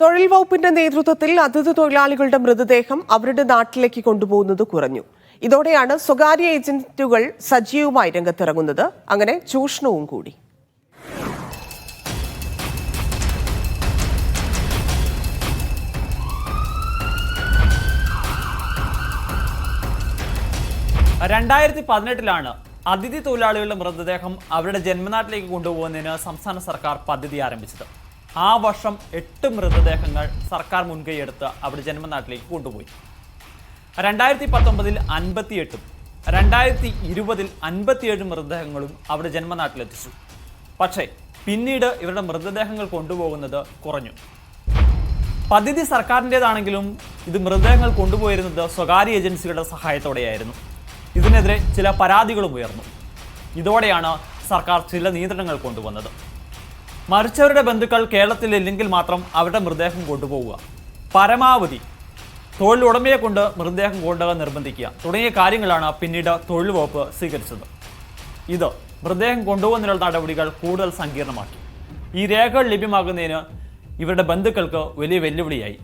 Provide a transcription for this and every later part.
തൊഴിൽ വകുപ്പിന്റെ നേതൃത്വത്തിൽ അതിഥി തൊഴിലാളികളുടെ മൃതദേഹം അവരുടെ നാട്ടിലേക്ക് കൊണ്ടുപോകുന്നത് കുറഞ്ഞു. ഇതോടെയാണ് സ്വകാര്യ ഏജന്റുകൾ സജീവമായി രംഗത്തിറങ്ങുന്നത്. അങ്ങനെ ചൂഷണവും കൂടി. രണ്ടായിരത്തി പതിനെട്ടിലാണ് അതിഥി തൊഴിലാളികളുടെ മൃതദേഹം അവരുടെ ജന്മനാട്ടിലേക്ക് കൊണ്ടുപോകുന്നതിന് സംസ്ഥാന സർക്കാർ പദ്ധതി ആരംഭിച്ചത്. ആ വർഷം എട്ട് മൃതദേഹങ്ങൾ സർക്കാർ മുൻകൈയെടുത്ത് അവിടെ ജന്മനാട്ടിലേക്ക് കൊണ്ടുപോയി. രണ്ടായിരത്തി പത്തൊമ്പതിൽ അൻപത്തിയെട്ടും രണ്ടായിരത്തി ഇരുപതിൽ അൻപത്തിയേഴ് മൃതദേഹങ്ങളും അവിടെ ജന്മനാട്ടിലെത്തിച്ചു. പക്ഷേ പിന്നീട് ഇവരുടെ മൃതദേഹങ്ങൾ കൊണ്ടുപോകുന്നത് കുറഞ്ഞു. പദ്ധതി സർക്കാരിന്റെതാണെങ്കിലും ഇത് മൃതദേഹങ്ങൾ കൊണ്ടുപോയിരുന്നത് സ്വകാര്യ ഏജൻസികളുടെ സഹായത്തോടെയായിരുന്നു. ഇതിനെതിരെ ചില പരാതികളും ഉയർന്നു. ഇതോടെയാണ് സർക്കാർ ചില നിയന്ത്രണങ്ങൾ കൊണ്ടുവന്നത്. മരിച്ചവരുടെ ബന്ധുക്കൾ കേരളത്തിലില്ലെങ്കിൽ മാത്രം അവരുടെ മൃതദേഹം കൊണ്ടുപോവുക. പരമാവധി തൊഴിലുടമയെ കൊണ്ട് മൃതദേഹം കൊണ്ടുപോകാൻ നിർബന്ധിക്കുക. തുടങ്ങിയ കാര്യങ്ങളാണ് പിന്നീട് തൊഴിൽ വകുപ്പ് സ്വീകരിച്ചത്. ഇത് മൃതദേഹം കൊണ്ടുപോകുന്നതിനുള്ള നടപടികൾ കൂടുതൽ സങ്കീർണമാക്കി. ഈ രേഖകൾ ലഭ്യമാകുന്നതിന് ഇവരുടെ ബന്ധുക്കൾക്ക് വലിയ വെല്ലുവിളിയായി.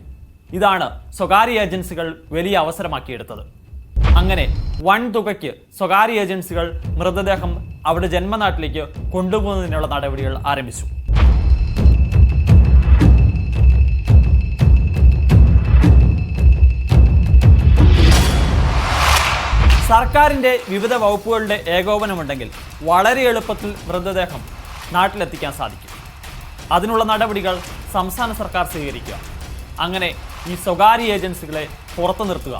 ഇതാണ് സ്വകാര്യ ഏജൻസികൾ വലിയ അവസരമാക്കിയെടുത്തത്. അങ്ങനെ വൻ തുകയ്ക്ക് സ്വകാര്യ ഏജൻസികൾ മൃതദേഹം അവരുടെ ജന്മനാട്ടിലേക്ക് കൊണ്ടുപോകുന്നതിനുള്ള നടപടികൾ ആരംഭിച്ചു. സർക്കാരിന്റെ വിവിധ വകുപ്പുകളുടെ ഏകോപനമുണ്ടെങ്കിൽ വളരെ എളുപ്പത്തിൽ മൃതദേഹം നാട്ടിലെത്തിക്കാൻ സാധിക്കും. അതിനുള്ള നടപടികൾ സംസ്ഥാന സർക്കാർ സ്വീകരിക്കുക. അങ്ങനെ ഈ സ്വകാര്യ ഏജൻസികളെ പുറത്തു നിർത്തുക